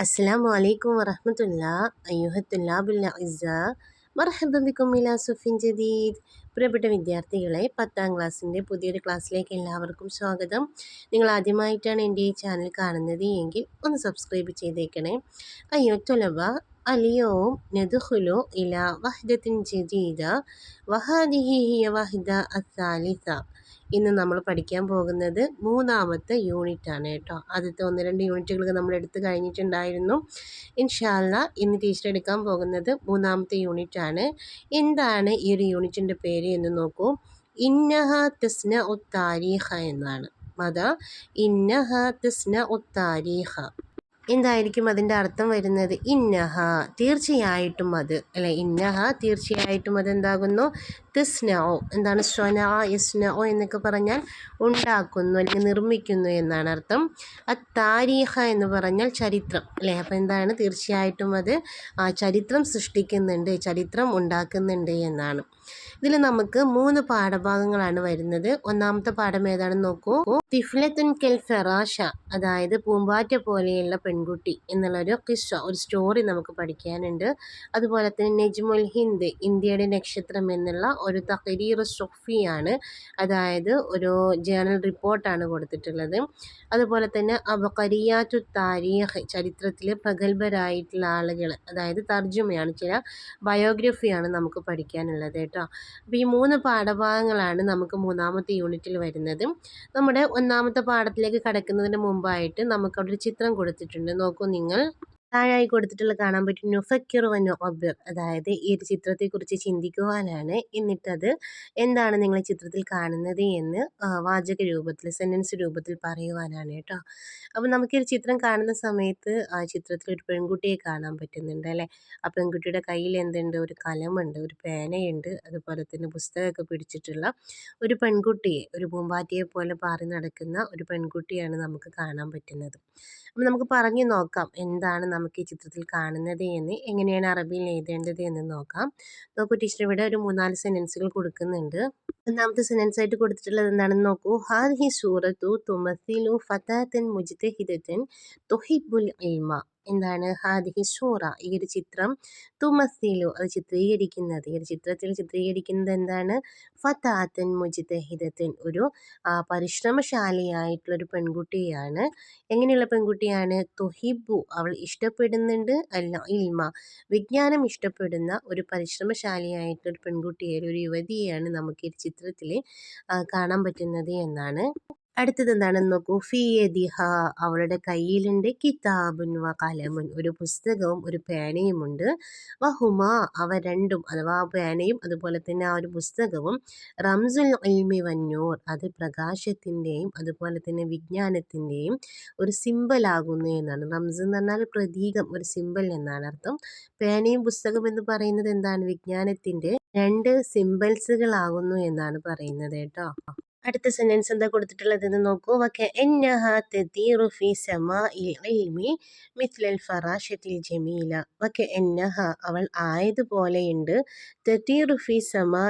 السلام عليكم ورحمة الله أيها الطلاب الأعزاء مرحبا بكم إلى صف جديد പ്രിയപ്പെട്ട വിദ്യാർത്ഥികളെ പത്താം ക്ലാസ്സിൻ്റെ പുതിയൊരു ക്ലാസ്സിലേക്ക് എല്ലാവർക്കും സ്വാഗതം നിങ്ങൾ ആദ്യമായിട്ടാണ് എൻ്റെ ഈ ചാനൽ കാണുന്നത് എങ്കിൽ ഒന്ന് സബ്സ്ക്രൈബ് ചെയ്തേക്കണേ അയ്യോ തൊലബ اليوم ندخل إلى وحدة جديدة وهذه هي وحدة الثالثة ഇന്ന് നമ്മൾ പഠിക്കാൻ പോകുന്നത് മൂന്നാമത്തെ യൂണിറ്റാണ് കേട്ടോ. ആദ്യത്തെ ഒന്ന് രണ്ട് യൂണിറ്റുകളൊക്കെ നമ്മൾ എടുത്തു കഴിഞ്ഞിട്ടുണ്ടായിരുന്നു. ഇൻഷാല്ല ഇന്ന് ടീച്ചർ എടുക്കാൻ പോകുന്നത് മൂന്നാമത്തെ യൂണിറ്റ് ആണ് എന്താണ് ഈ ഒരു യൂണിറ്റിന്റെ പേര് എന്ന് നോക്കൂ. ഇന്നഹ തസ്ന ഉത്താരീഖ എന്നാണ്. മത? ഇന്നഹ തസ്ന ഉത്താരീഖ എന്തായിരിക്കും അതിന്റെ അർത്ഥം വരുന്നത്? ഇന്നഹ. തീർച്ചയായിട്ടും അത്. അല്ലെ? ഇന്നഹ തീർച്ചയായിട്ടും അത് എന്താകുന്നു തിസ്നോ എന്താണ് സ്വന യസ്നോ എന്നൊക്കെ പറഞ്ഞാൽ ഉണ്ടാക്കുന്നു അല്ലെങ്കിൽ നിർമ്മിക്കുന്നു എന്നാണ് അർത്ഥം. അ താരീഖ എന്ന് പറഞ്ഞാൽ ചരിത്രം. അല്ലേ? അപ്പോൾ എന്താണ്? തീർച്ചയായിട്ടും അത് ചരിത്രം സൃഷ്ടിക്കുന്നുണ്ട് ചരിത്രം ഉണ്ടാക്കുന്നുണ്ട് എന്നാണ്. ഇതിൽ നമുക്ക് മൂന്ന് പാഠഭാഗങ്ങളാണ് വരുന്നത്. ഒന്നാമത്തെ പാഠം ഏതാണെന്ന് നോക്കൂ. തിഫ്ലത്തുൻ കെൽ ഫെറാഷ അതായത് പൂമ്പാറ്റ പോലെയുള്ള പെൺകുട്ടി എന്നുള്ളൊരു കിസ്സ ഒരു സ്റ്റോറി നമുക്ക് പഠിക്കാനുണ്ട്. അതുപോലെ തന്നെ നെജ്മുൽ ഹിന്ദ് ഇന്ത്യയുടെ നക്ഷത്രം എന്നുള്ള ഒരു തഹരീർ സൊഫിയാണ് അതായത് ഒരു ജേണൽ റിപ്പോർട്ടാണ് കൊടുത്തിട്ടുള്ളത്. അതുപോലെ തന്നെ അബക്കരിയാറ്റു താരീഖ് ചരിത്രത്തിലെ പ്രഗത്ഭരായിട്ടുള്ള ആളുകൾ അതായത് തർജമയാണ് ചില ബയോഗ്രഫിയാണ് നമുക്ക് പഠിക്കാനുള്ളത് കേട്ടോ. അപ്പോൾ ഈ മൂന്ന് പാഠഭാഗങ്ങളാണ് നമുക്ക് മൂന്നാമത്തെ യൂണിറ്റിൽ വരുന്നത്. നമ്മുടെ ഒന്നാമത്തെ പാഠത്തിലേക്ക് കടക്കുന്നതിന് മുമ്പായിട്ട് നമുക്കവിടെ ഒരു ചിത്രം കൊടുത്തിട്ടുണ്ട്. നോക്കൂ നിങ്ങൾ. താഴായി കൊടുത്തിട്ടുള്ള കാണാൻ പറ്റും നുഫക്കിർ വൻ ഒബ്ബർ അതായത് ഈ ഒരു ചിത്രത്തെക്കുറിച്ച് ചിന്തിക്കുവാനാണ്. എന്നിട്ടത് എന്താണ് നിങ്ങൾ ചിത്രത്തിൽ കാണുന്നത് എന്ന് വാചക രൂപത്തിൽ സെന്റൻസ് രൂപത്തിൽ പറയുവാനാണ് കേട്ടോ. അപ്പോൾ നമുക്ക് ഈ ചിത്രം കാണുന്ന സമയത്ത് ആ ചിത്രത്തിൽ ഒരു പെൺകുട്ടിയെ കാണാൻ പറ്റുന്നുണ്ട് അല്ലേ? ആ പെൺകുട്ടിയുടെ കയ്യിൽ എന്തുണ്ട്? ഒരു കലമുണ്ട് ഒരു പേനയുണ്ട് അതുപോലെ തന്നെ പുസ്തകമൊക്കെ പിടിച്ചിട്ടുള്ള ഒരു പെൺകുട്ടിയെ ഒരു പൂമ്പാറ്റയെ പോലെ പാറി നടക്കുന്ന ഒരു പെൺകുട്ടിയാണ് നമുക്ക് കാണാൻ പറ്റുന്നത്. അപ്പം നമുക്ക് പറഞ്ഞു നോക്കാം എന്താണ് നമുക്ക് ഈ ചിത്രത്തിൽ കാണുന്നത് എന്ന് എങ്ങനെയാണ് അറബിയിൽ എഴുതേണ്ടത് എന്ന് നോക്കാം. നോക്കൂ ടീച്ചർ ഇവിടെ ഒരു മൂന്നാൽ സെന്റൻസുകൾ കൊടുക്കുന്നുണ്ട്. ഒന്നാമത്തെ സെന്റൻസ് ആയിട്ട് കൊടുത്തിട്ടുള്ളത് എന്താണെന്ന് നോക്കൂ. ഹാദി സൂറത്തു തുമസിലു ഫതാത്തൻ ഹിതൻ തുഹിബുൽ ഇൽമ. എന്താണ്? ഹാദിഹി സൂറ. ഈ ഒരു ചിത്രം തുമസിലു അത് ചിത്രീകരിക്കുന്നത്. ഈ ഒരു ചിത്രത്തിൽ ചിത്രീകരിക്കുന്നത് എന്താണ്? ഫത്താത്തൻ മുജിതഹിദത്തൻ. ഒരു പരിശ്രമശാലിയായിട്ടുള്ള ഒരു പെൺകുട്ടിയാണ്. എങ്ങനെയുള്ള പെൺകുട്ടിയാണ്? തുഹിബു. അവൾ ഇഷ്ടപ്പെടുന്നുണ്ട്. അല്ല ഇൽമ. വിജ്ഞാനം ഇഷ്ടപ്പെടുന്ന ഒരു പരിശ്രമശാലിയായിട്ടുള്ള ഒരു പെൺകുട്ടിയെ ഒരു യുവതിയെയാണ് നമുക്ക് ഈ ചിത്രത്തിൽ കാണാൻ പറ്റുന്നത് എന്നാണ്. അടുത്തത് എന്താണെന്ന് നോക്കൂ. ഫിയദിഹ അവളുടെ കയ്യിലുണ്ട്. കിതാബുൻ വ കലമുൻ. ഒരു പുസ്തകവും ഒരു പേനയുമുണ്ട് വഹുമ അവ രണ്ടും അഥവാ പേനയും അതുപോലെ തന്നെ ആ ഒരു പുസ്തകവും റംസുൽ ഇൽമി വന്നൂർ അത് പ്രകാശത്തിന്റെയും അതുപോലെ തന്നെ വിജ്ഞാനത്തിന്റെയും ഒരു സിമ്പലാകുന്നു എന്നാണ്. റംസ് എന്ന് പറഞ്ഞാൽ പ്രതീകം ഒരു സിമ്പൽ എന്നാണ് അർത്ഥം. പേനയും പുസ്തകം എന്ന് പറയുന്നത് എന്താണ്? വിജ്ഞാനത്തിന്റെ രണ്ട് സിമ്പൽസുകളാകുന്നു എന്നാണ് പറയുന്നത് കേട്ടോ. അടുത്ത സെന്റൻസ് എന്താ കൊടുത്തിട്ടുള്ളതെന്ന് നോക്കൂ. ഓക്കെ ഓക്കെ മിത്ലൽ ജമീല. എന്നഹ അവൾ ആയതുപോലെയുണ്ട്. വിജ്ഞാനത്തിന്റെ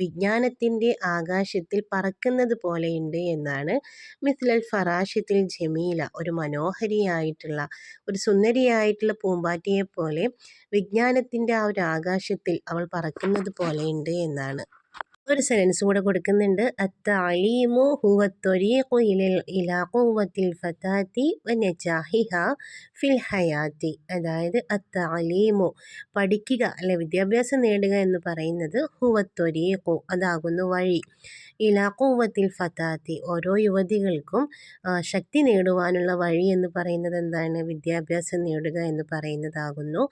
വിജ്ഞാനത്തിന്റെ ആകാശത്തിൽ പറക്കുന്നത് പോലെയുണ്ട് എന്നാണ് മിത്ലൽ ഫറാഷത്തിൽ ജമീല. ഒരു മനോഹരിയായിട്ടുള്ള ഒരു സുന്ദരിയായിട്ടുള്ള പൂമ്പാറ്റയെ പോലെ വിജ്ഞാനത്തിന്റെ ആ ഒരു ആകാശത്തിൽ അവൾ പറക്കുന്നത് പോലെയുണ്ട് എന്നാണ്. ഒരു സെൻസ് കൂടെ കൊടുക്കുന്നുണ്ട്. അത്താലീമു ഹുവ ത്വരീഖു ഇലാ ഖുവത്തിൽ ഫതാത്തി വനജാഹിഹ ഫിൽ ഹയാത്തി. അതായത് അത്താലീമു പഠിക്കുക അല്ലെ വിദ്യാഭ്യാസം നേടുക എന്ന് പറയുന്നത് ഹുവത്തൊരീഖു അതാകുന്നു വഴി. ഇലാ ഖുവത്തിൽ ഫതാത്തി. ഓരോ യുവതികൾക്കും ശക്തി നേടുവാനുള്ള വഴി എന്ന് പറയുന്നത് എന്താണ്? വിദ്യാഭ്യാസം നേടുക എന്ന് പറയുന്നതാകുന്നു.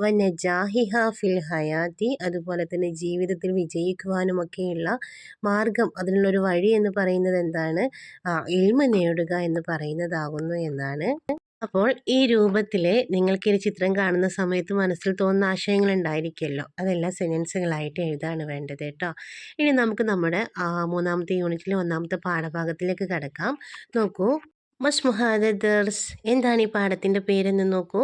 വനജാഹിഹ ഫിൽ ഹയാത്തി. അതുപോലെ തന്നെ ജീവിതത്തിൽ വിജയിക്കുവാനുമൊക്കെയുള്ള മാർഗം അതിനുള്ളൊരു വഴി എന്ന് പറയുന്നത് എന്താണ്? ഇൽമ നേടുക എന്ന് പറയുന്നതാകുന്നു എന്നാണ്. അപ്പോൾ ഈ രൂപത്തിൽ നിങ്ങൾക്ക് ഈ ചിത്രം കാണുന്ന സമയത്ത് മനസ്സിൽ തോന്നുന്ന ആശയങ്ങൾ ഉണ്ടായിരിക്കുമല്ലോ അതെല്ലാം സെന്റൻസുകളായിട്ട് എഴുതാണ് വേണ്ടത് കേട്ടോ. ഇനി നമുക്ക് നമ്മുടെ മൂന്നാമത്തെ യൂണിറ്റിലെ ഒന്നാമത്തെ പാഠഭാഗത്തിലേക്ക് കടക്കാം. നോക്കൂ. മസ്മുഹാദ ദർസ്. എന്താണ് ഈ പാഠത്തിന്റെ പേരെന്ന് നോക്കൂ.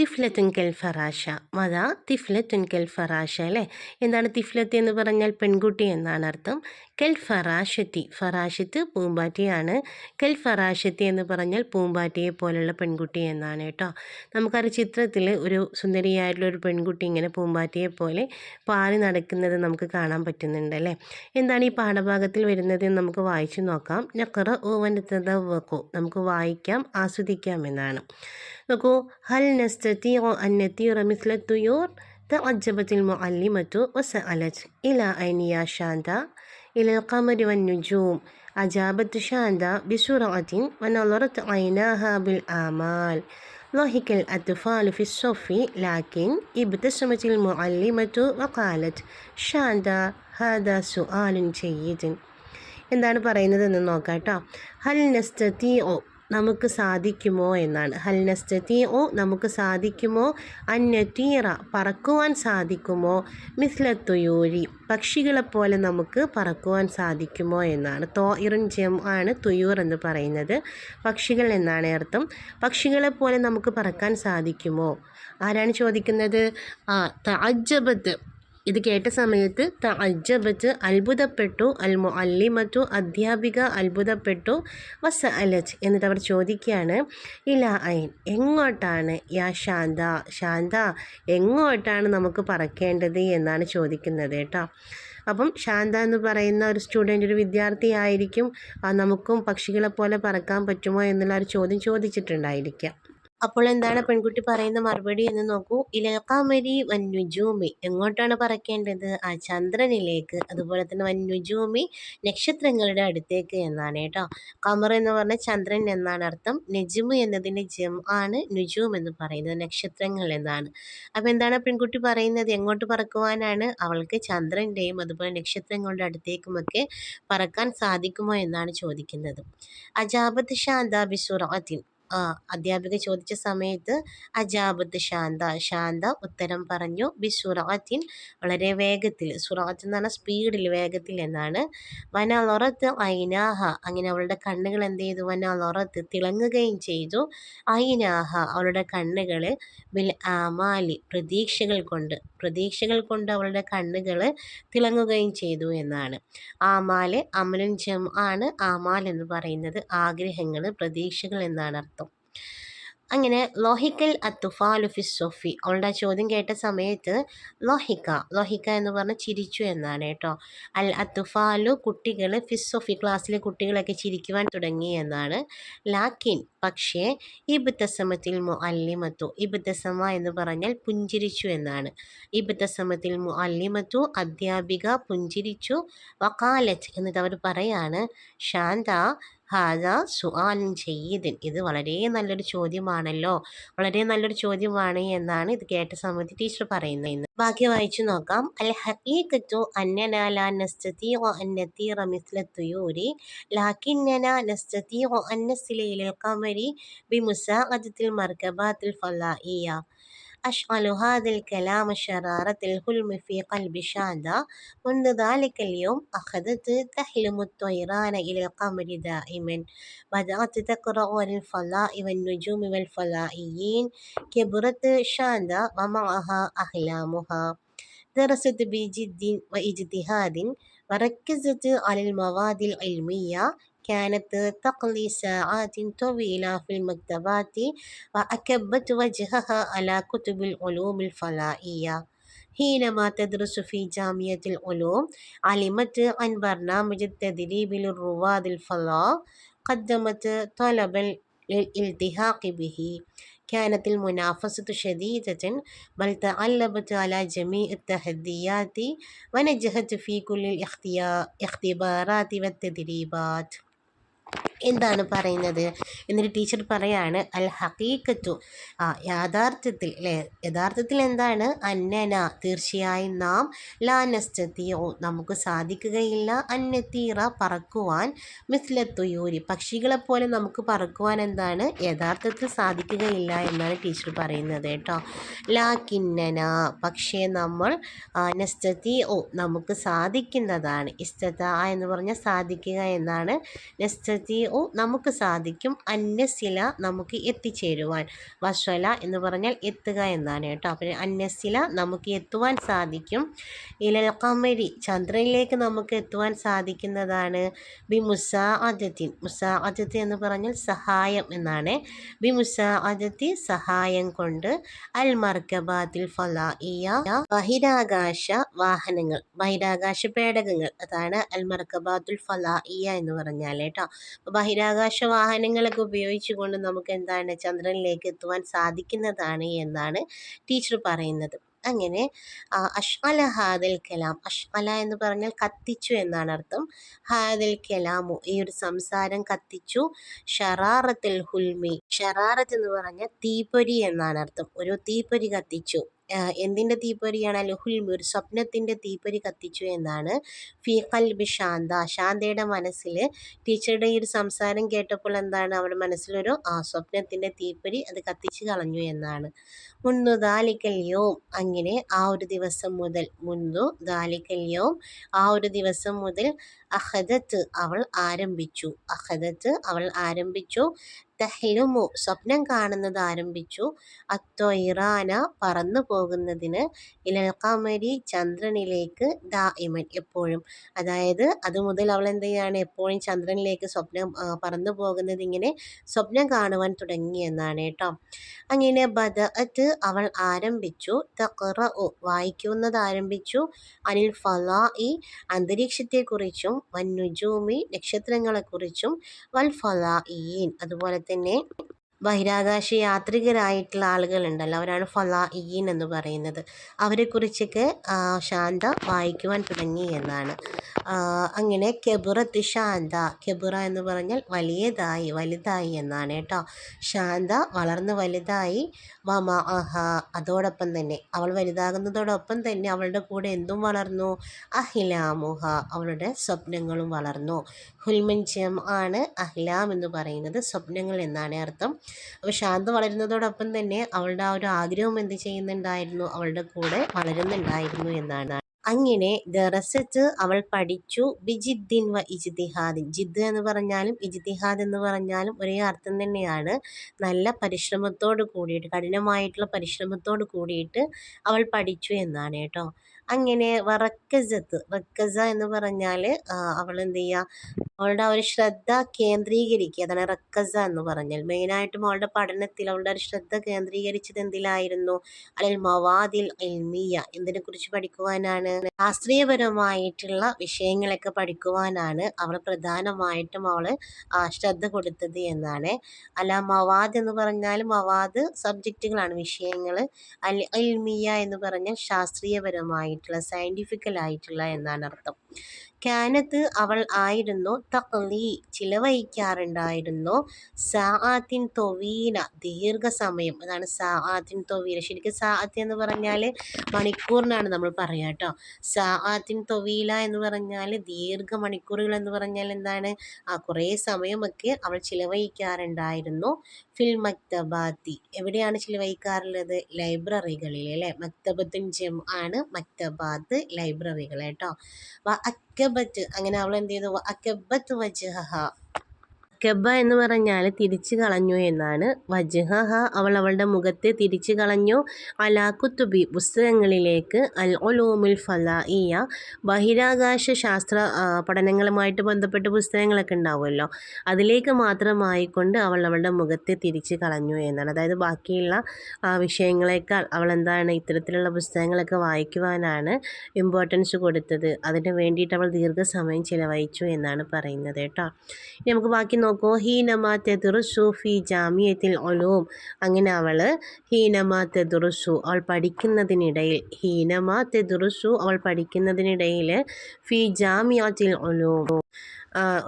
തിഫ്ലത്തുൻ കെൽ ഫറാഷ. മത തിഫ്ലത്തുൻ കെൽ ഫറാഷ അല്ലേ? എന്താണ് തിഫ്ലത്ത് എന്ന് പറഞ്ഞാൽ പെൺകുട്ടി എന്നാണ് അർത്ഥം. കെൽ ഫറാഷത്തി ഫറാഷത്ത് പൂമ്പാറ്റിയാണ് കെൽ ഫറാഷത്തി എന്ന് പറഞ്ഞാൽ പൂമ്പാറ്റിയെ പോലുള്ള പെൺകുട്ടി എന്നാണ് കേട്ടോ നമുക്കൊരു ചിത്രത്തിൽ ഒരു സുന്ദരിയായിട്ടുള്ള ഒരു പെൺകുട്ടി ഇങ്ങനെ പൂമ്പാറ്റിയെ പോലെ പാറി നടക്കുന്നത് നമുക്ക് കാണാൻ പറ്റുന്നുണ്ട് അല്ലേ എന്താണ് ഈ പാഠഭാഗത്തിൽ വരുന്നത് എന്ന് നമുക്ക് വായിച്ചു നോക്കാം നക്കറ ഓവൻ തവക്കോ നമുക്ക് വായിക്കാം ആസ്വദിക്കാം എന്നാണ് നോക്കൂ ഹൽ നസ്തീ അൻ നത്തീറ മിസ്ല തുയൂർ تعجبت المعلمة وسألت إلى أين يا شاندا؟ إلى القمر والنجوم أجابت شاندا بسرعة ونظرت عيناها بالآمال ضحك الأطفال في الصف لكن ابتسمت المعلمة وقالت شاندا هذا سؤال جيد എന്താണ് പറയുന്നതെന്ന് നോക്കാം കേട്ടോ ഹൽ നസ്തീ ഓ നമുക്ക് സാധിക്കുമോ എന്നാണ്. ഹൽ ഓ നമുക്ക് സാധിക്കുമോ? അന്യത്തീറ പറക്കുവാൻ സാധിക്കുമോ? മിസ്ലത്തുയൂരി പക്ഷികളെപ്പോലെ നമുക്ക് പറക്കുവാൻ സാധിക്കുമോ എന്നാണ്. തോ ഇറുൻ ജം ആണ് തുയൂർ എന്ന് പറയുന്നത്. പക്ഷികൾ എന്നാണ് അർത്ഥം. പക്ഷികളെപ്പോലെ നമുക്ക് പറക്കാൻ സാധിക്കുമോ? ആരാണ് ചോദിക്കുന്നത്? ആ തഅജ്ജബത്ത്. ഇത് കേട്ട സമയത്ത് തജ്ജബത്ത് അത്ഭുതപ്പെട്ടു അൽ അല്ലിമത്തു അധ്യാപിക അത്ഭുതപ്പെട്ടു. വസ അലജ് എന്നിട്ട് അവർ ചോദിക്കുകയാണ് ഇല ഐൻ എങ്ങോട്ടാണ് യാ ശാന്ത? ശാന്ത എങ്ങോട്ടാണ് നമുക്ക് പറക്കേണ്ടത് എന്നാണ് ചോദിക്കുന്നത് കേട്ടോ. അപ്പം ശാന്ത എന്ന് പറയുന്ന ഒരു സ്റ്റുഡന്റ് ഒരു വിദ്യാർത്ഥി ആയിരിക്കും. നമുക്കും പക്ഷികളെ പോലെ പറക്കാൻ പറ്റുമോ എന്നുള്ള ഒരു ചോദ്യം ചോദിച്ചിട്ടുണ്ടായിരിക്കാം. അപ്പോൾ എന്താണ് പെൺകുട്ടി പറയുന്ന മറുപടി എന്ന് നോക്കൂ. ഇലക്കാമരി വന്യുജൂമി എങ്ങോട്ടാണ് പറക്കേണ്ടത്? ആ ചന്ദ്രനിലേക്ക് അതുപോലെ തന്നെ വന്യുജൂമി നക്ഷത്രങ്ങളുടെ അടുത്തേക്ക് എന്നാണ് കേട്ടോ. കമർ എന്ന് പറഞ്ഞാൽ ചന്ദ്രൻ എന്നാണ് അർത്ഥം. നെജുമു എന്നതിന്റെ ജം ആണ് നുജൂം എന്ന് പറയുന്നത് നക്ഷത്രങ്ങൾ എന്നാണ്. അപ്പോൾ എന്താണ് പെൺകുട്ടി പറയുന്നത്? എങ്ങോട്ട് പറക്കുവാനാണ്? അവൾക്ക് ചന്ദ്രന്റെയും അതുപോലെ നക്ഷത്രങ്ങളുടെ അടുത്തേക്കുമൊക്കെ പറക്കാൻ സാധിക്കുമോ എന്നാണ് ചോദിക്കുന്നത്. അജാബത്ത് ശാന്ത ബിസുറാത്തിൻ ആ അധ്യാപിക ചോദിച്ച സമയത്ത് അജാബത്ത് ശാന്ത ശാന്ത ഉത്തരം പറഞ്ഞു ബി സുറാത്തിൻ വളരെ വേഗത്തിൽ സുറാത്ത് എന്ന് പറഞ്ഞാൽ സ്പീഡിൽ വേഗത്തിൽ എന്നാണ്. വനലൊറത്ത് ഐനാഹ അങ്ങനെ അവളുടെ കണ്ണുകൾ എന്ത് ചെയ്തു? വനലൊറത്ത് തിളങ്ങുകയും ചെയ്തു. ഐനാഹ അവളുടെ കണ്ണുകൾ ബിൽ ആമാലി പ്രതീക്ഷകൾ കൊണ്ട് പ്രതീക്ഷകൾ കൊണ്ട് അവളുടെ കണ്ണുകൾ തിളങ്ങുകയും ചെയ്തു എന്നാണ്. ആമാൽ അമലും ജം ആണ് ആമാൽ എന്ന് പറയുന്നത് ആഗ്രഹങ്ങൾ പ്രതീക്ഷകൾ എന്നാണ് അർത്ഥം. അങ്ങനെ ലോഹിക്കൽ അത്തുഫാലു ഫി സൊഫി. അവളുടെ ചോദ്യം കേട്ട സമയത്ത് ലോഹിക്ക ലോഹിക്ക എന്ന് പറഞ്ഞാൽ ചിരിച്ചു എന്നാണ് കേട്ടോ. അൽ അത്തുഫാലു കുട്ടികൾ ഫിസൊഫി ക്ലാസ്സിലെ കുട്ടികളൊക്കെ ചിരിക്കുവാൻ തുടങ്ങി എന്നാണ്. ലാക്കിൻ പക്ഷേ ഇബ്തസമത്തിൽ മു അല്ലിമത്തു ഇബ്തസമ എന്ന് പറഞ്ഞാൽ പുഞ്ചിരിച്ചു എന്നാണ്. ഇബ്തസമത്തിൽ മു അല്ലിമത്തു അധ്യാപിക പുഞ്ചിരിച്ചു. വക്കാലറ്റ് എന്നിട്ട് അവർ പറയാണ് ശാന്ത ഹാദ സുആലിൻ ജയ്യിദൻ ഇത് വളരെ നല്ലൊരു ചോദ്യമാണല്ലോ? വളരെ നല്ലൊരു ചോദ്യമാണ് എന്നാണ് ഇത് കേട്ട സമയത്ത് ടീച്ചർ പറയുന്നത്. ബാക്കി വായിച്ചു നോക്കാം. അൽ ഹഖീഖത്തു അന്നന ലാ നസ്തതീഉ അൻ നതീറ മിസ്ല തുയൂരി. ലാകിന്നന നസ്തതീഉ അൻ നസ്ല ഇലൽ ഖമരി ബിമുസാഅദത്തിൽ മർക്കബാത്തിൽ ഫലായിയ أشعل هذا الكلام شرارة الحلم في قلب شاندة منذ ذلك اليوم أخذت تحلم الطيران إلى القمر دائما. بدأت تقرأ عن الفضاء والنجوم والفضائيين. كبرت شاندة ومعها أحلامها. درست بجد وإجتهاد. وركزت على المواد العلمية. كانت تقضي ساعات طويلة في المكتبات وأكبت وجهها على كتب العلوم الفضائية. حينما تدرس في جامعة العلوم علمت عن برنامج التدريب للرواد الفضاء قدمت طلبا للالتحاق به. كانت المنافسة شديدة بل تعلبت على جميع التحديات ونجحت في كل الاختبارات والتدريبات. എന്താണ് പറയുന്നത്? എന്നിട്ട് ടീച്ചർ പറയാണ് അൽ ഹക്കീക്കത്തു ആ യാഥാർത്ഥ്യത്തിൽ അല്ലേ യഥാർത്ഥത്തിൽ എന്താണ്? അന്നന തീർച്ചയായും നാം ലാനസ്തത്തിയോ നമുക്ക് സാധിക്കുകയില്ല. അന്നത്തീറ പറക്കുവാൻ മിസ്ലത്തുയൂരി പക്ഷികളെപ്പോലെ നമുക്ക് പറക്കുവാൻ എന്താണ്? യഥാർത്ഥത്തിൽ സാധിക്കുകയില്ല എന്നാണ് ടീച്ചർ പറയുന്നത് കേട്ടോ. ലാക്കിന്നന പക്ഷേ നമ്മൾ നസ്തീኦ നമുക്ക് സാധിക്കുന്നതാണ്. ഇസ്തത എന്ന് പറഞ്ഞാൽ സാധിക്കുക എന്നാണ്. നസ്തീ നസ്തത്തിഉ നമുക്ക് സാധിക്കും. അന്യസില നമുക്ക് എത്തിച്ചേരുവാൻ. വസ്വല എന്ന് പറഞ്ഞാൽ എത്തുക എന്നാണ് കേട്ടോ. അപ്പോൾ അന്യസില നമുക്ക് എത്തുവാൻ സാധിക്കും. ഇലൽ കമരി ചന്ദ്രനിലേക്ക് നമുക്ക് എത്തുവാൻ സാധിക്കുന്നതാണ്. ബി മുസാ അജത്തിൻ മുസാ അജത്തി എന്ന് പറഞ്ഞാൽ സഹായം എന്നാണ്. ബി മുസാ അജത്തി സഹായം കൊണ്ട് അൽ മർക്കബാത്തിൽ ഫലാഇയ ബഹിരാകാശ വാഹനങ്ങൾ ബഹിരാകാശ പേടകങ്ങൾ അതാണ് അൽ മർക്കബാത്തുൽ ഫലാഇയ എന്ന് പറഞ്ഞാൽ കേട്ടോ. ബഹിരാകാശ വാഹനങ്ങളൊക്കെ ഉപയോഗിച്ചുകൊണ്ട് നമുക്ക് എന്താണ് ചന്ദ്രനിലേക്ക് എത്തുവാൻ സാധിക്കുന്നതാണ് എന്നാണ് ടീച്ചർ പറയുന്നത്. അങ്ങനെ അഷ്അല ഹാദൽ കലാം. അഷ്മല എന്ന് പറഞ്ഞാൽ കത്തിച്ചു എന്നാണ് അർത്ഥം. ഹാദൽ കലാമു ഈ ഒരു സംസാരം കത്തിച്ചു. ഷറാറത്തിൽ ഹുൽമി ഷറാറത്ത് എന്ന് പറഞ്ഞാൽ തീപ്പൊരി എന്നാണ് അർത്ഥം. ഒരു തീപ്പൊരി കത്തിച്ചു. എന്തിന്റെ തീപ്പൊരിയാണ്? ലുഹുൽമി ഒരു സ്വപ്നത്തിന്റെ തീപ്പൊരി കത്തിച്ചു എന്നാണ് ഫി കൽബി ശാന്ത. ശാന്തയുടെ മനസ്സിൽ ടീച്ചറുടെ ഈ ഒരു സംസാരം കേട്ടപ്പോൾ എന്താണ്? അവരുടെ മനസ്സിലൊരു ആ സ്വപ്നത്തിന്റെ തീപ്പൊരി അത് കത്തിച്ചു കളഞ്ഞു എന്നാണ്. മുന്നു ദാലിക്കല്യവും അങ്ങനെ ആ ഒരു ദിവസം മുതൽ മുന്നു ദാലിക്കല്യവും ആ ഒരു ദിവസം മുതൽ അഹദത്ത് അവൾ ആരംഭിച്ചു. അഹദത്ത് അവൾ ആരംഭിച്ചു. തഹ്ലുമു സ്വപ്നം കാണുന്നത് ആരംഭിച്ചു. അത്തൊയിറാന പറന്നു പോകുന്നതിന് ഇലൽ കമരി ചന്ദ്രനിലേക്ക് ദായിമൻ എപ്പോഴും. അതായത് അത് മുതൽ അവൾ എന്ത് ചെയ്യാണ്? എപ്പോഴും ചന്ദ്രനിലേക്ക് സ്വപ്നം പറന്നു പോകുന്നത് ഇങ്ങനെ സ്വപ്നം കാണുവാൻ തുടങ്ങി എന്നാണ് കേട്ടോ. അങ്ങനെ ബദഅത്ത് അവൾ ആരംഭിച്ചു. തഖറ വായിക്കുന്നത് ആരംഭിച്ചു. അനിൽ ഫലാഇ അന്തരീക്ഷത്തെക്കുറിച്ചും വന്നുജൂമി നക്ഷത്രങ്ങളെക്കുറിച്ചും വൽ ഫലാഇയീൻ അതുപോലെ തന്നെ ബഹിരാകാശ യാത്രികരായിട്ടുള്ള ആളുകളുണ്ടല്ലോ. അവരാണ് ഫലാഇയീൻ എന്ന് പറയുന്നത്. അവരെക്കുറിച്ചൊക്കെ ശാന്ത വായിക്കുവാൻ തുടങ്ങി എന്നാണ്. അങ്ങനെ കെബുറത്ത് ശാന്ത കെബുറ എന്ന് പറഞ്ഞാൽ വലിയതായി വലുതായി എന്നാണ് കേട്ടോ. ശാന്ത വളർന്ന് വലുതായി വമ അഹ അതോടൊപ്പം തന്നെ അവൾ വലുതാകുന്നതോടൊപ്പം തന്നെ അവളുടെ കൂടെ എന്തും വളർന്നു? അഹിലാമുഹ അവളുടെ സ്വപ്നങ്ങളും വളർന്നു. ഹുൽമഞ്ചം ആണ് അഹ്ലാം എന്ന് പറയുന്നത്. സ്വപ്നങ്ങൾ എന്നാണ് അർത്ഥം. അപ്പോൾ ശാന്ത വളരുന്നതോടൊപ്പം തന്നെ അവളുടെ ആ ഒരു ആഗ്രഹം എന്ത് ചെയ്യുന്നുണ്ടായിരുന്നു? അവളുടെ കൂടെ വളരുന്നുണ്ടായിരുന്നു എന്നാണ്. അങ്ങനെ ദറസത്ത് അവൾ പഠിച്ചു. ബിജിദ്ദിൻ വ ഇജിദിഹാദിൻ ജിദ് എന്ന് പറഞ്ഞാലും ഇജ്തിഹാദ് എന്ന് പറഞ്ഞാലും ഒരേ അർത്ഥം തന്നെയാണ്. നല്ല പരിശ്രമത്തോട് കൂടിയിട്ട് കഠിനമായിട്ടുള്ള പരിശ്രമത്തോട് കൂടിയിട്ട് അവൾ പഠിച്ചു എന്നാണ് കേട്ടോ. അങ്ങനെ വറക്കസത്ത് റക്കസ എന്ന് പറഞ്ഞാൽ അവൾ എന്ത് ചെയ്യുക? അവളുടെ ഒരു ശ്രദ്ധ കേന്ദ്രീകരിക്കുക. അതാണ് റക്കസ എന്ന് പറഞ്ഞാൽ മെയിനായിട്ടും അവളുടെ പഠനത്തിൽ അവളുടെ ഒരു ശ്രദ്ധ കേന്ദ്രീകരിച്ചത് എന്തിലായിരുന്നു? അല്ലെങ്കിൽ മവാദിൽ എൽമിയ എന്തിനെ കുറിച്ച് പഠിക്കുവാനാണ്? ശാസ്ത്രീയപരമായിട്ടുള്ള വിഷയങ്ങളൊക്കെ പഠിക്കുവാനാണ് അവൾ പ്രധാനമായിട്ടും അവൾ ശ്രദ്ധ കൊടുത്തത് എന്നാണ്. അല്ല മവാദ് എന്ന് പറഞ്ഞാൽ മവാദ് സബ്ജക്റ്റുകളാണ് വിഷയങ്ങൾ. അൽ എൽമിയ എന്ന് പറഞ്ഞാൽ ശാസ്ത്രീയപരമായിട്ടുള്ള സയന്റിഫിക്കലായിട്ടുള്ള എന്നാണ് അർത്ഥം. കാനത്ത് അവൾ ആയിരുന്നു തഖ്ലി ചിലവഴിക്കാറുണ്ടായിരുന്നു. സാആത്തിൻ തൊവീന ദീർഘസമയം. അതാണ് സാആത്തിൻ തൊവീന. ശരിക്കും സാഅത്ത് എന്ന് പറഞ്ഞാൽ മണിക്കൂറിനാണ് നമ്മൾ പറയുക കേട്ടോ സാആത്തിൻ തൊവീല എന്ന് പറഞ്ഞാൽ ദീർഘ മണിക്കൂറുകൾ എന്ന് പറഞ്ഞാൽ എന്താണ്? ആ കുറേ സമയമൊക്കെ അവൾ ചിലവഴിക്കാറുണ്ടായിരുന്നു. ഫിൽ മക്തബാത്തി. എവിടെയാണ് ചിലവഴിക്കാറുള്ളത്? ലൈബ്രറികളിൽ അല്ലേ? മക്തബത്തുൻ ജം ആണ് മക്തബാത്ത് ലൈബ്രറികൾ കേട്ടോ. അക്കബത്ത്. അങ്ങനെ അവൾ എന്ത് ചെയ്തു അക്കബത്ത് വജ്ഹഹ. കെബ എന്ന് പറഞ്ഞാൽ തിരിച്ചു കളഞ്ഞു എന്നാണ് വജ്ഹഹ അവൾ അവളുടെ മുഖത്തെ തിരിച്ചു കളഞ്ഞു. അലാക്കുത്തുബി പുസ്തകങ്ങളിലേക്ക് അൽ ഒലൂമുൽ ഫലായിയ ബഹിരാകാശ ശാസ്ത്ര പഠനങ്ങളുമായിട്ട് ബന്ധപ്പെട്ട പുസ്തകങ്ങളൊക്കെ ഉണ്ടാവുമല്ലോ. അതിലേക്ക് മാത്രമായിക്കൊണ്ട് അവൾ അവളുടെ മുഖത്തെ തിരിച്ചു കളഞ്ഞു എന്നാണ്. അതായത് ബാക്കിയുള്ള വിഷയങ്ങളെക്കാൾ അവൾ എന്താണ് ഇത്തരത്തിലുള്ള പുസ്തകങ്ങളൊക്കെ വായിക്കുവാനാണ് ഇമ്പോർട്ടൻസ് കൊടുത്തത്. അതിന് വേണ്ടിയിട്ട് അവൾ ദീർഘസമയം ചിലവഴിച്ചു എന്നാണ് പറയുന്നത് കേട്ടോ. ഇനി നമുക്ക് ബാക്കി നോക്കാം. നോക്കൂ ഹീനമാ തെതുറുസു ഫി ജാമിയത്തിൽ ഒലൂം. അങ്ങനെ അവൾ ഹീനമാ തെതുറുസു അവൾ പഠിക്കുന്നതിനിടയിൽ ഹീനമാ തെതുറുസു അവൾ പഠിക്കുന്നതിനിടയിൽ ഫി ജാമിയത്തിൽ ഒലൂം.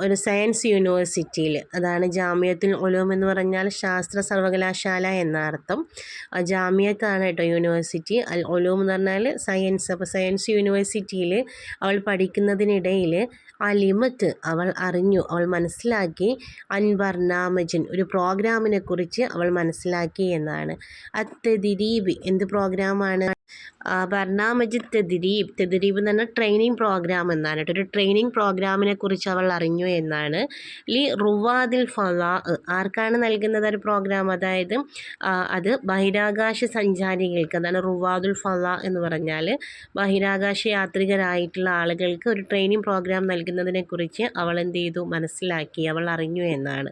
ഒരു സയൻസ് യൂണിവേഴ്സിറ്റിയിൽ അതാണ് ജാമ്യത്തിൽ ഉലൂം എന്ന് പറഞ്ഞാൽ ശാസ്ത്ര സർവകലാശാല എന്ന അർത്ഥം ജാമ്യത്താണ് കേട്ടോ യൂണിവേഴ്സിറ്റി. അൽ ഉലൂം എന്ന് പറഞ്ഞാൽ സയൻസ് അപ്പോൾ സയൻസ് യൂണിവേഴ്സിറ്റിയിൽ അവൾ പഠിക്കുന്നതിനിടയിൽ അലിമത്ത് അവൾ അറിഞ്ഞു. അവൾ മനസ്സിലാക്കി. അൻബർനാമജൻ ഒരു പ്രോഗ്രാമിനെ കുറിച്ച് അവൾ മനസ്സിലാക്കി എന്നാണ്. അത്തദിരീബ് എന്ത് പ്രോഗ്രാമാണ്? ബർണാമജ് തെദ്രീബ് തെദ്രീബ് എന്ന് പറഞ്ഞാൽ ട്രെയിനിങ് പ്രോഗ്രാം എന്നാണ് ഒരു ട്രെയിനിങ് പ്രോഗ്രാമിനെ കുറിച്ച് അവൾ അറിഞ്ഞു എന്നാണ്. ലി റുവാദിൽ ഫലാ ആർക്കാണ് നൽകുന്നത് ഒരു പ്രോഗ്രാം അതായത് അത് ബഹിരാകാശ സഞ്ചാരികൾക്ക് അതാണ് റുവാദുൽ ഫലാ എന്ന് പറഞ്ഞാൽ ബഹിരാകാശ യാത്രികരായിട്ടുള്ള ആളുകൾക്ക് ഒരു ട്രെയിനിങ് പ്രോഗ്രാം നൽകുന്നതിനെ കുറിച്ച് അവൾ എന്ത് ചെയ്തു? മനസ്സിലാക്കി. അവൾ അറിഞ്ഞു എന്നാണ്.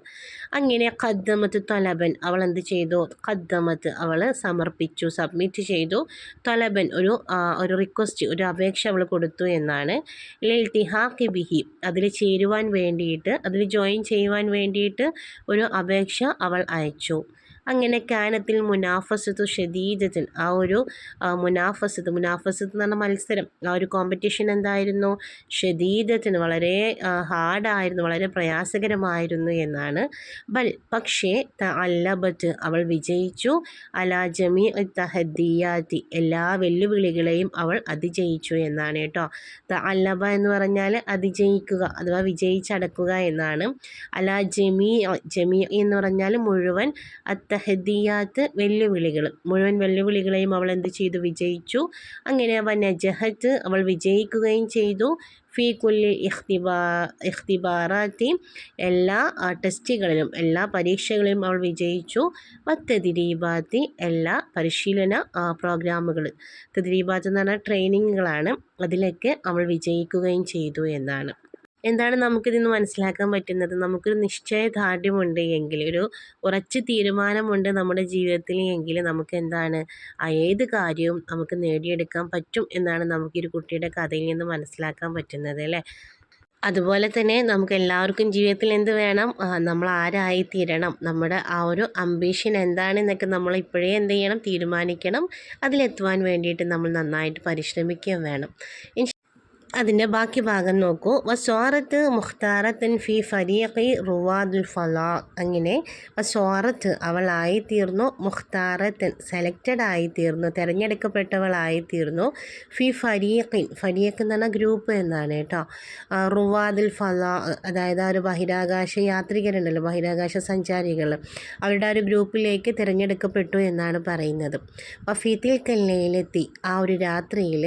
അങ്ങനെ കദ്ദമത്ത് തലബൻ അവൾ എന്ത് ചെയ്തു? കദ്ദമത്ത് അവൾ സമർപ്പിച്ചു സബ്മിറ്റ് ചെയ്തു. തലബൻ ഒരു ഒരു റിക്വസ്റ്റ് ഒരു അപേക്ഷ അവൾ കൊടുത്തു എന്നാണ്. ലിൽത്തിഹാഖി ബിഹി. അതിൽ ചേരുവാൻ വേണ്ടിയിട്ട് അതിൽ ജോയിൻ ചെയ്യുവാൻ വേണ്ടിയിട്ട് ഒരു അപേക്ഷ അവൾ അയച്ചു. അങ്ങനെ കാനത്തിൽ മുനാഫസത്തു ഷദീദത്തിൽ ആ ഒരു മുനാഫസത്ത് മുനാഫസത്ത് എന്ന് പറഞ്ഞ മത്സരം ആ ഒരു കോമ്പറ്റീഷൻ എന്തായിരുന്നു? ഷദീദത്തിന് വളരെ ഹാർഡായിരുന്നു വളരെ പ്രയാസകരമായിരുന്നു എന്നാണ്. ബൽ പക്ഷേ അല്ലബത്ത് അവൾ വിജയിച്ചു. അലാ ജമീ തഹദിയാത്തി എല്ലാ വെല്ലുവിളികളെയും അവൾ അതിജയിച്ചു എന്നാണ് കേട്ടോ. ത അല്ലബ എന്ന് പറഞ്ഞാൽ അതിജയിക്കുക അഥവാ വിജയിച്ചടക്കുക എന്നാണ്. അലാ ജമീ ജമീ എന്ന് പറഞ്ഞാൽ മുഴുവൻ അത്തഹദിയാത്ത് വെല്ലുവിളികൾ മുഴുവൻ വെല്ലുവിളികളെയും അവൾ എന്ത് ചെയ്തു? വിജയിച്ചു. അങ്ങനെ അവൻ നജഹത്ത് അവൾ വിജയിക്കുകയും ചെയ്തു. ഫീ കുല്ലി ഇഖ്തിബാ ഇഖ്തിബാറാത്തി എല്ലാ ടെസ്റ്റുകളിലും എല്ലാ പരീക്ഷകളിലും അവൾ വിജയിച്ചു. വത്തതിരീബാത്തി എല്ലാ പരിശീലന പ്രോഗ്രാമുകൾ തദ്രീബാത്ത് എന്ന് പറഞ്ഞാൽ ട്രെയിനിങ്ങുകളാണ്. അതിലൊക്കെ അവൾ വിജയിക്കുകയും ചെയ്തു എന്നാണ്. എന്താണ് നമുക്കിതിൽ നിന്ന് മനസ്സിലാക്കാൻ പറ്റുന്നത്? നമുക്കൊരു നിശ്ചയദാർഢ്യമുണ്ട് എങ്കിൽ ഒരു ഉറച്ച തീരുമാനമുണ്ട് നമ്മുടെ ജീവിതത്തിൽ എങ്കിൽ നമുക്ക് എന്താണ് ആ ഏത് കാര്യവും നമുക്ക് നേടിയെടുക്കാൻ പറ്റും എന്നാണ് നമുക്ക് ഒരു കുട്ടിയുടെ കഥയിൽ നിന്ന് മനസ്സിലാക്കാൻ പറ്റുന്നത് അല്ലേ? അതുപോലെ തന്നെ നമുക്ക് എല്ലാവർക്കും ജീവിതത്തിൽ എന്ത് വേണം? നമ്മൾ ആരായി തീരണം? നമ്മുടെ ആ ഒരു അംബീഷൻ എന്താണെന്നൊക്കെ നമ്മൾ ഇപ്പോഴേ എന്ത് ചെയ്യണം? തീരുമാനിക്കണം. അതിലെത്തുവാൻ വേണ്ടിയിട്ട് നമ്മൾ നന്നായിട്ട് പരിശ്രമിക്കുകയും വേണം. അതിന്റെ ബാക്കി ഭാഗം നോക്കൂ. വസ്വാറത്ത് മുഖ്താറത്തൻ ഫി ഫരീഖി റുവാദുൽ ഫലാ. അങ്ങനെ വസ്വാറത്ത് അവളായിത്തീർന്നു മുഖ്താറത്തൻ സെലക്റ്റഡ് ആയി തീർന്നു. തിരഞ്ഞെടുക്കപ്പെട്ടവളായി തീർന്നു. ഫി ഫരീഖിൻ ഫരീഖ് എന്ന് പറഞ്ഞാൽ ഗ്രൂപ്പ് എന്നാണ് കേട്ടോ. റുവാദുൽ ഫലാ അതായത് ആ ഒരു ബഹിരാകാശ യാത്രികരുണ്ടല്ലോ ബഹിരാകാശ സഞ്ചാരികൾ. അവരുടെ ഒരു ഗ്രൂപ്പിലേക്ക് തിരഞ്ഞെടുക്കപ്പെട്ടു എന്നാണ് പറയുന്നത്. വഫീത്തിൽ കല്ലയിലെത്തി ആ ഒരു രാത്രിയിൽ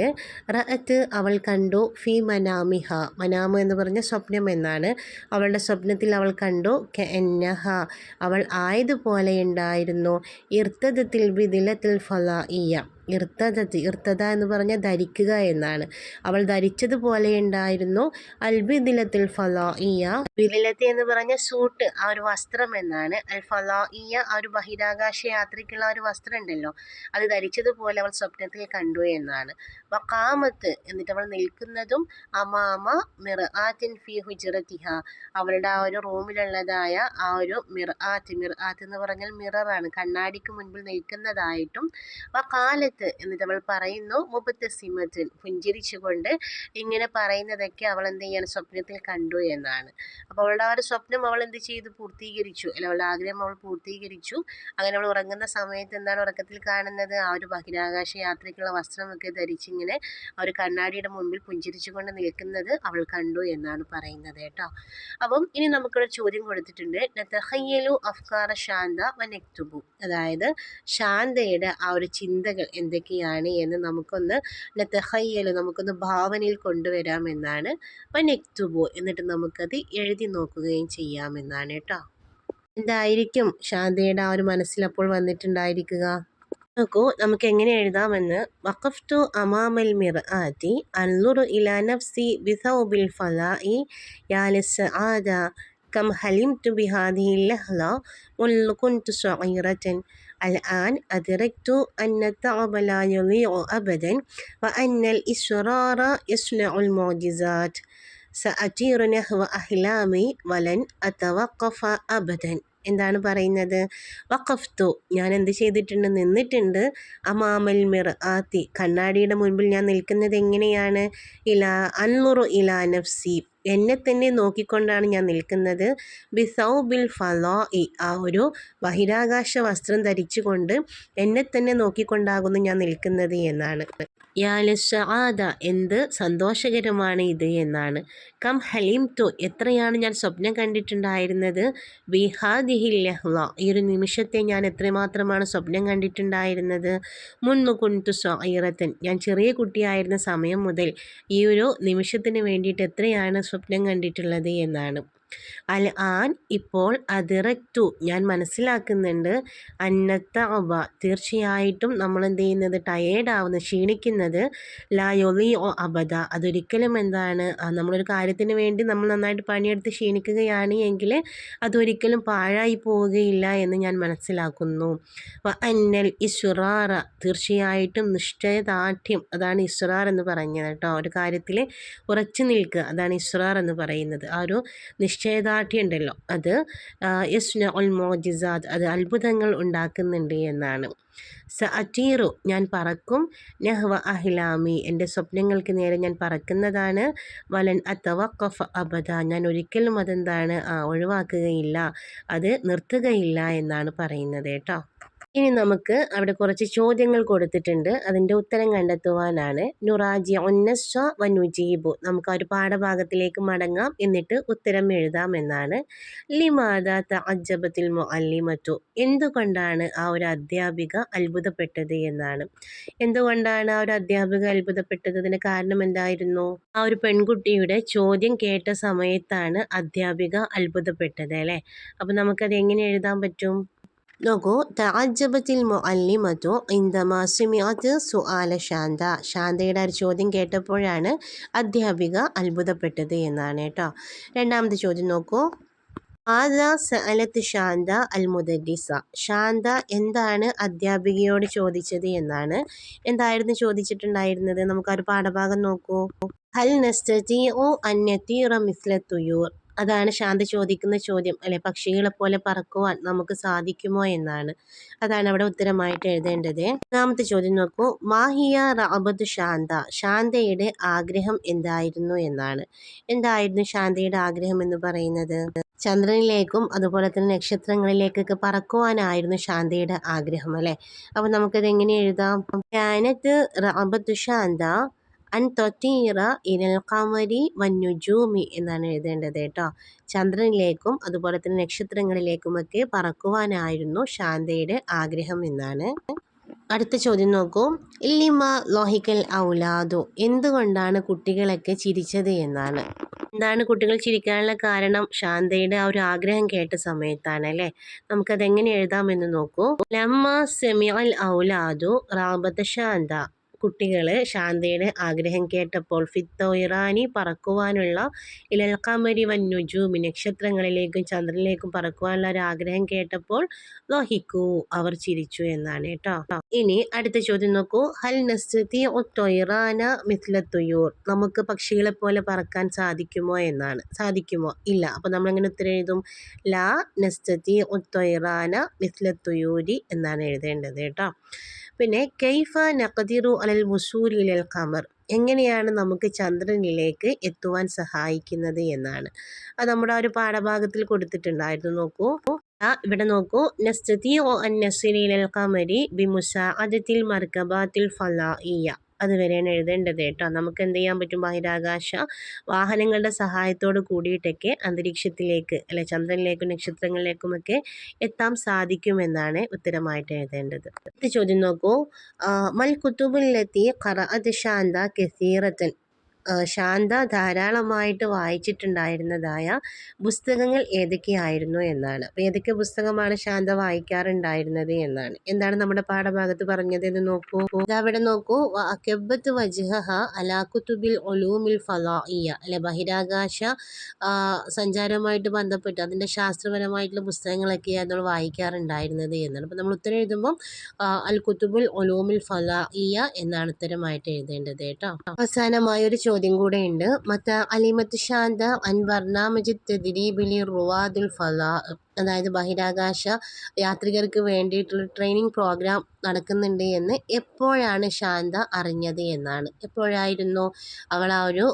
റഅത്ത് അവൾ കണ്ടു. ഫി മനാമിഹ. മനാമ എന്ന് പറഞ്ഞ സ്വപ്നം എന്നാണ്. അവളുടെ സ്വപ്നത്തിൽ അവൾ കണ്ടു. കെന്നഹ അവൾ ആയതുപോലെ ഉണ്ടായിരുന്നു. ഇർത്തദത്തിൽ ഫല ഇയ ഇർത്തദത്ത് ഇർത്തദ എന്ന് പറഞ്ഞാൽ ധരിക്കുക എന്നാണ്. അവൾ ധരിച്ചതുപോലെ ഉണ്ടായിരുന്നു. അൽബിദിലത്തിൽ ഫലാഇയ. വിദിലത്ത് എന്ന് പറഞ്ഞ സൂട്ട് ആ ഒരു വസ്ത്രം എന്നാണ്. അൽ ഫലാഇയ ആ ഒരു ബഹിരാകാശ യാത്രയ്ക്കുള്ള ഒരു വസ്ത്രം ഉണ്ടല്ലോ. അത് ധരിച്ചതുപോലെ അവൾ സ്വപ്നത്തിൽ കണ്ടു എന്നാണ്. വക്കാമത്ത് എന്നിട്ട് അവൾ നിൽക്കുന്നതും അമാമ മിർ ആത്തിൻ ഫി ഹുജറത്തിഹ. അവളുടെ ആ ഒരു റൂമിലുള്ളതായ ആ ഒരു മിർ ആത്ത് മിർ ആത്ത് എന്ന് പറഞ്ഞാൽ മിററാണ് കണ്ണാടിക്ക് മുൻപിൽ നിൽക്കുന്നതായിട്ടും വക്കാലത്ത് എന്നിട്ട് അവൾ പറയുന്നു മുപ്പത്ത് സിമത്തിൽ പുഞ്ചിരിച്ചുകൊണ്ട് ഇങ്ങനെ പറയുന്നതൊക്കെ അവൾ എന്ത് ചെയ്യാണ്? സ്വപ്നത്തിൽ കണ്ടു എന്നാണ്. അപ്പോൾ അവളുടെ ആ ഒരു സ്വപ്നം അവൾ എന്ത് ചെയ്തു? പൂർത്തീകരിച്ചു. അല്ല അവളുടെ ആഗ്രഹം അവൾ പൂർത്തീകരിച്ചു. അങ്ങനെ അവൾ ഉറങ്ങുന്ന സമയത്ത് എന്താണ് ഉറക്കത്തിൽ കാണുന്നത്? ആ ഒരു ബഹിരാകാശ യാത്രയ്ക്കുള്ള വസ്ത്രമൊക്കെ ധരിച്ചിങ്ങനെ ആ ഒരു കണ്ണാടിയുടെ മുൻപിൽ പുഞ്ചിരിച്ചുകൊണ്ട് നിൽക്കുന്നത് അവൾ കണ്ടു എന്നാണ് പറയുന്നത് കേട്ടോ. അപ്പം ഇനി നമുക്കൊരു ചോദ്യം കൊടുത്തിട്ടുണ്ട്. നത്തഹയ്യലു അഫ്കാറ ശാന്ത വനക്തുബു. അതായത് ശാന്തയുടെ ആ ഒരു ചിന്തകൾ എന്തൊക്കെയാണ് എന്ന് നമുക്കൊന്ന് നത്തഹയ്യലു നമുക്കൊന്ന് ഭാവനയിൽ കൊണ്ടുവരാമെന്നാണ് വനക്തുബു എന്നിട്ട് നമുക്കത് എഴുതി നോക്കുകയും ചെയ്യാമെന്നാണ് കേട്ടോ. എന്തായിരിക്കും ശാന്തയുടെ ആ ഒരു മനസ്സിൽ അപ്പോൾ വന്നിട്ടുണ്ടായിരിക്കുക? നോക്കൂ നമുക്ക് എങ്ങനെ എഴുതാമെന്ന് വഖഫ്തു അമാമൽ മിർആത്തി അൻലുറു ഇലാ നഫ്സി ബിസൗബിൽ ഫലാഇ യാ ലസ്സആദ كم حلمت بهذه اللحظة منذ كنت صغيرة الآن أدركت أن التعب لا يضيع أبدا وأن الإصرار يصنع المعجزات سأطير نحو أحلامي ولن أتوقف أبدا എന്താണ് പറയുന്നത്? വഖഫ്തു. ഞാൻ എന്ത് ചെയ്തിട്ടുണ്ട്? നിന്നിട്ടുണ്ട്. അമാമൽ മിർ ആത്തി. കണ്ണാടിയുടെ മുൻപിൽ ഞാൻ നിൽക്കുന്നത് എങ്ങനെയാണ്? ഇലാ അൻലുറു ഇലാ നഫ്സി. എന്നെ തന്നെ നോക്കിക്കൊണ്ടാണ് ഞാൻ നിൽക്കുന്നത്. ബിസൗബിൽ ഫലോ ഇ ആ ഒരു ബഹിരാകാശ വസ്ത്രം ധരിച്ചുകൊണ്ട് എന്നെ തന്നെ നോക്കിക്കൊണ്ടാകുന്നു ഞാൻ നിൽക്കുന്നത് എന്നാണ്. യാലസാദ എന്ത് സന്തോഷകരമാണ് ഇത് എന്നാണ്. കം ഹലീം ടു എത്രയാണ് ഞാൻ സ്വപ്നം കണ്ടിട്ടുണ്ടായിരുന്നത്? ബിഹാദിഹിൽ ലഹ്ല ഈ ഒരു നിമിഷത്തെ ഞാൻ എത്രമാത്രമാണ് സ്വപ്നം കണ്ടിട്ടുണ്ടായിരുന്നത്? മുന്നു കുൻതു സ്വൈറത്തൻ ഞാൻ ചെറിയ കുട്ടിയായിരുന്ന സമയം മുതൽ ഈ ഒരു നിമിഷത്തിന് വേണ്ടിയിട്ട് എത്രയാണ് സ്വപ്നം കണ്ടിട്ടുള്ളത് എന്നാണ്. അൽ ആൻ ഇപ്പോൾ അതിറക്തു ഞാൻ മനസ്സിലാക്കുന്നുണ്ട്. അന്നത്ത അവ തീർച്ചയായിട്ടും നമ്മൾ എന്ത് ചെയ്യുന്നത്? ടയേർഡ് ആവുന്നത് ക്ഷീണിക്കുന്നത്. ലായൊലി ഒ അബദ. അതൊരിക്കലും എന്താണ്? നമ്മളൊരു കാര്യത്തിന് വേണ്ടി നമ്മൾ നന്നായിട്ട് പണിയെടുത്ത് ക്ഷീണിക്കുകയാണ് എങ്കിൽ അതൊരിക്കലും പാഴായി പോവുകയില്ല എന്ന് ഞാൻ മനസ്സിലാക്കുന്നു. അന്നൽ ഇസുറാറ. തീർച്ചയായിട്ടും നിശ്ചയദാർഢ്യം. അതാണ് ഇസ്റാർ എന്ന് പറഞ്ഞത് കേട്ടോ. ഒരു കാര്യത്തിൽ ഉറച്ചു നിൽക്കുക. അതാണ് ഇസ്റാർ എന്ന് പറയുന്നത്. ആ ഒരു നിശ്ചയദാർഢ്യം ഉണ്ടല്ലോ അത് യസ്ന ഉൽ മോജിസാദ് അത് അത്ഭുതങ്ങൾ ഉണ്ടാക്കുന്നുണ്ട് എന്നാണ്. സ അറ്റീറു ഞാൻ പറക്കും. നെഹ്വ അഹിലാമി എന്റെ സ്വപ്നങ്ങൾക്ക് നേരെ ഞാൻ പറക്കുന്നതാണ്. വലൻ അത്തവക്കഫ അബദ ഞാൻ ഒരിക്കലും അതെന്താണ് ഒഴിവാക്കുകയില്ല. അത് നിർത്തുകയില്ല എന്നാണ് പറയുന്നത് കേട്ടോ. ഇനി നമുക്ക് അവിടെ കുറച്ച് ചോദ്യങ്ങൾ കൊടുത്തിട്ടുണ്ട്. അതിന്റെ ഉത്തരം കണ്ടെത്തുവാനാണ്. നുറാജി ഒന്നസ്വ വനുജീബു. നമുക്ക് ആ ഒരു പാഠഭാഗത്തിലേക്ക് മടങ്ങാം. എന്നിട്ട് ഉത്തരം എഴുതാം എന്നാണ്. ലിമാദ തഅജ്ജബത്തിൽ മുഅല്ലിമത്തു. എന്തുകൊണ്ടാണ് ആ ഒരു അധ്യാപിക അത്ഭുതപ്പെട്ടത് എന്നാണ്. എന്തുകൊണ്ടാണ് ആ ഒരു അധ്യാപിക അത്ഭുതപ്പെട്ടത്? അതിന് കാരണം എന്തായിരുന്നു? ആ ഒരു പെൺകുട്ടിയുടെ ചോദ്യം കേട്ട സമയത്താണ് അധ്യാപിക അത്ഭുതപ്പെട്ടത് അല്ലേ? അപ്പം നമുക്കത് എങ്ങനെ എഴുതാൻ പറ്റും? നോക്കൂ തഅജ്ജബത്തിൽ മുഅല്ലിമത്തു ഇൻദമാ സിമിഅത്ത് സുആല ശാന്ത ശാന്തയുടെ ഒരു ചോദ്യം കേട്ടപ്പോഴാണ് അധ്യാപിക അത്ഭുതപ്പെട്ടത് എന്നാണ് കേട്ടോ. രണ്ടാമത്തെ ചോദ്യം നോക്കൂ. ആദ സഅലത്ത് ശാന്ത അൽ ശാന്ത എന്താണ് അധ്യാപികയോട് ചോദിച്ചത് എന്നാണ്. എന്തായിരുന്നു ചോദിച്ചിട്ടുണ്ടായിരുന്നത്? നമുക്ക് ഒരു പാഠഭാഗം നോക്കൂ. ഹൽ നസ്തീ ഓ അന്യത്തി മിസ്ല തുയൂർ. അതാണ് ശാന്ത ചോദിക്കുന്ന ചോദ്യം. അല്ലെ? പക്ഷികളെ പോലെ പറക്കുവാൻ നമുക്ക് സാധിക്കുമോ എന്നാണ്. അതാണ് അവിടെ ഉത്തരമായിട്ട് എഴുതേണ്ടത്. മൂന്നാമത്തെ ചോദ്യം നോക്കൂ. മാഹിയ റാബത്ത് ശാന്ത ശാന്തയുടെ ആഗ്രഹം എന്തായിരുന്നു എന്നാണ്. എന്തായിരുന്നു ശാന്തയുടെ ആഗ്രഹം എന്ന് പറയുന്നത്? ചന്ദ്രനിലേക്കും അതുപോലെ തന്നെ നക്ഷത്രങ്ങളിലേക്കൊക്കെ പറക്കുവാനായിരുന്നു ശാന്തയുടെ ആഗ്രഹം അല്ലെ? അപ്പൊ നമുക്കത് എങ്ങനെ എഴുതാം? ഞാനത്ത് റാബത്ത് ശാന്ത അൻ തൊറ്റീറ ഇനൽ കമരി വന്നുജൂമി എന്നാണ് എഴുതേണ്ടത് കേട്ടോ. ചന്ദ്രനിലേക്കും അതുപോലെ തന്നെ നക്ഷത്രങ്ങളിലേക്കുമൊക്കെ പറക്കുവാനായിരുന്നു ശാന്തയുടെ ആഗ്രഹം എന്നാണ്. അടുത്ത ചോദ്യം നോക്കൂ. ഇല്ലിമ ലോഹിക്കൽ ഔലാദു എന്തുകൊണ്ടാണ് കുട്ടികളൊക്കെ ചിരിച്ചത് എന്നാണ്. എന്താണ് കുട്ടികൾ ചിരിക്കാനുള്ള കാരണം? ശാന്തയുടെ ആ ഒരു ആഗ്രഹം കേട്ട സമയത്താണ് അല്ലേ? നമുക്കത് എങ്ങനെ എഴുതാമെന്ന് നോക്കൂ. ലമ്മ സെമിയൽ ഔലാദു റാബത്ത് ശാന്ത കുട്ടികൾ ശാന്തയുടെ ആഗ്രഹം കേട്ടപ്പോൾ ഫിത്തോ ഇറാനി പറക്കുവാനുള്ള ഇലൽക്കാമരി നുജൂമി നക്ഷത്രങ്ങളിലേക്കും ചന്ദ്രനിലേക്കും പറക്കുവാനുള്ള ഒരു ആഗ്രഹം കേട്ടപ്പോൾ ലോഹിക്കു അവർ ചിരിച്ചു എന്നാണ് കേട്ടോ. ഇനി അടുത്ത ചോദ്യം നോക്കൂ. ഹൽ നസ്തി ഒത്തൊയിറാന മിസ്ലത്തുയൂർ നമുക്ക് പക്ഷികളെ പോലെ പറക്കാൻ സാധിക്കുമോ എന്നാണ്. സാധിക്കുമോ? ഇല്ല. അപ്പോൾ നമ്മളെങ്ങനെ ഉത്തരം എഴുതും? ലാ നസ്തി ഒത്തൊയിറാന മിസ്ലത്തുയൂരി എന്നാണ് എഴുതേണ്ടത് കേട്ടോ. പിന്നെ കെയ്ഫ നഖദിറു അലൽ മുസൂരിലൽ ഖമർ. എങ്ങനെയാണ് നമുക്ക് ചന്ദ്രനിലേക്ക് എത്തുവാൻ സഹായിക്കുന്നത് എന്നാണ്. അത് നമ്മുടെ ഒരു പാഠഭാഗത്തിൽ കൊടുത്തിട്ടുണ്ടായിരുന്നു. നോക്കൂ. ഇവിടെ നോക്കൂ. നസ്തീ ഓ അൻ നസിലൽ ഖമരി ബിമുസാഅദത്തിൽ മർക്കബാത്തിൽ ഫലാഇയ. അതുവരെയാണ് എഴുതേണ്ടത് കേട്ടോ. നമുക്ക് എന്ത് ചെയ്യാൻ പറ്റും? ബഹിരാകാശ വാഹനങ്ങളുടെ സഹായത്തോട് കൂടിയിട്ടൊക്കെ അന്തരീക്ഷത്തിലേക്ക് അല്ലെ ചന്ദ്രനിലേക്കും നക്ഷത്രങ്ങളിലേക്കുമൊക്കെ എത്താൻ സാധിക്കുമെന്നാണ് ഉത്തരമായിട്ട് എഴുതേണ്ടത്. അടുത്ത ചോദ്യം നോക്കൂ. മൽ കുത്തുബുല്ലത്തി ഖറഅത് ശാന്ത കസീറത്തൻ. ശാന്ത ധാരാളമായിട്ട് വായിച്ചിട്ടുണ്ടായിരുന്നതായ പുസ്തകങ്ങൾ ഏതൊക്കെയായിരുന്നു എന്നാണ്. അപ്പോൾ ഏതൊക്കെ പുസ്തകമാണ് ശാന്ത വായിക്കാറുണ്ടായിരുന്നത് എന്നാണ്. എന്താണ് നമ്മുടെ പാഠഭാഗത്ത് പറഞ്ഞത് എന്ന് നോക്കൂ. അവിടെ നോക്കൂ. അക്കബത്ത് വജ്ഹ അലാഖുത്തുബിൽ ഒലൂമിൽ ഫലാഇയ അല്ലെ ബഹിരാകാശ സഞ്ചാരവുമായിട്ട് ബന്ധപ്പെട്ട് അതിന്റെ ശാസ്ത്രപരമായിട്ടുള്ള പുസ്തകങ്ങളൊക്കെയാണ് നമ്മൾ വായിക്കാറുണ്ടായിരുന്നത് എന്നാണ്. അപ്പോൾ നമ്മൾ ഉത്തരം എഴുതുമ്പം അൽ കുത്തുബുൽ ഒലൂമിൽ ഫലാഇയ എന്നാണ് ഉത്തരമായിട്ട് എഴുതേണ്ടത് കേട്ടോ. അവസാനമായ ഒരു ചോദ്യം ചോദ്യം കൂടെ ഉണ്ട് മറ്റ അലിമത്ത് ഷാന്ത അൻ ബർണാമജ് ദിലീപിലി റുവാദുൽ ഫലാ അതായത് ബഹിരാകാശ യാത്രികർക്ക് വേണ്ടിയിട്ടുള്ള ട്രെയിനിങ് പ്രോഗ്രാം നടക്കുന്നുണ്ട് എന്ന് എപ്പോഴാണ് ശാന്ത അറിഞ്ഞത് എന്നാണ്. എപ്പോഴായിരുന്നു അവൾ ആ ഒരു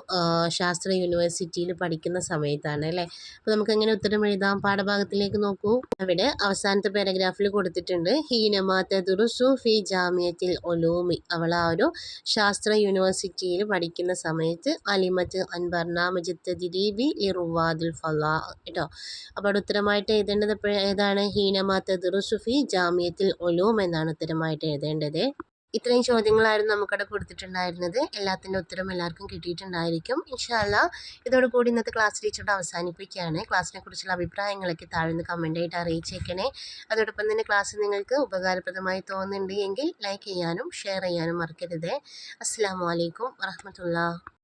ശാസ്ത്ര യൂണിവേഴ്സിറ്റിയിൽ പഠിക്കുന്ന സമയത്താണ് അല്ലേ? അപ്പോൾ നമുക്ക് എങ്ങനെ ഉത്തരം എഴുതാം. പാഠഭാഗത്തിലേക്ക് നോക്കൂ. അവിടെ അവസാനത്തെ പാരഗ്രാഫിൽ കൊടുത്തിട്ടുണ്ട്. ഹീനമ ദുറുസു ഫി ജാമിയത്തിൽ ഒലൂമി. അവൾ ആ ഒരു ശാസ്ത്ര യൂണിവേഴ്സിറ്റിയിൽ പഠിക്കുന്ന സമയത്ത് അലിമത്ത് അൻബർനാമജ് ദിലീബി ലിറുവാദുൽ ഫലാ കേട്ടോ. അപ്പോൾ ഉത്തരമായിട്ട് എഴുതേണ്ടത് ഏതാണ്? ഹീനമാത്ത് ദുറുസുഫി ജാമ്യത്തിൽ ഒലൂം എന്നാണ് ഉത്തരമായിട്ട് എഴുതേണ്ടത്. ഇത്രയും ചോദ്യങ്ങളായിരുന്നു നമുക്കവിടെ കൊടുത്തിട്ടുണ്ടായിരുന്നത്. എല്ലാത്തിന്റെ ഉത്തരം എല്ലാവർക്കും കിട്ടിയിട്ടുണ്ടായിരിക്കും. ഇൻഷാല്ല ഇതോടുകൂടി ഇന്നത്തെ ക്ലാസ് ടീച്ചറോട് അവസാനിപ്പിക്കുകയാണ്. ക്ലാസ്സിനെ കുറിച്ചുള്ള അഭിപ്രായങ്ങളൊക്കെ താഴ്ന്ന് കമന്റായിട്ട് അറിയിച്ചേക്കണേ. അതോടൊപ്പം തന്നെ ക്ലാസ് നിങ്ങൾക്ക് ഉപകാരപ്രദമായി തോന്നുന്നുണ്ട് ലൈക്ക് ചെയ്യാനും ഷെയർ ചെയ്യാനും മറക്കരുത്. അസ്സാം വലൈക്കും വറഹമത്തുള്ള.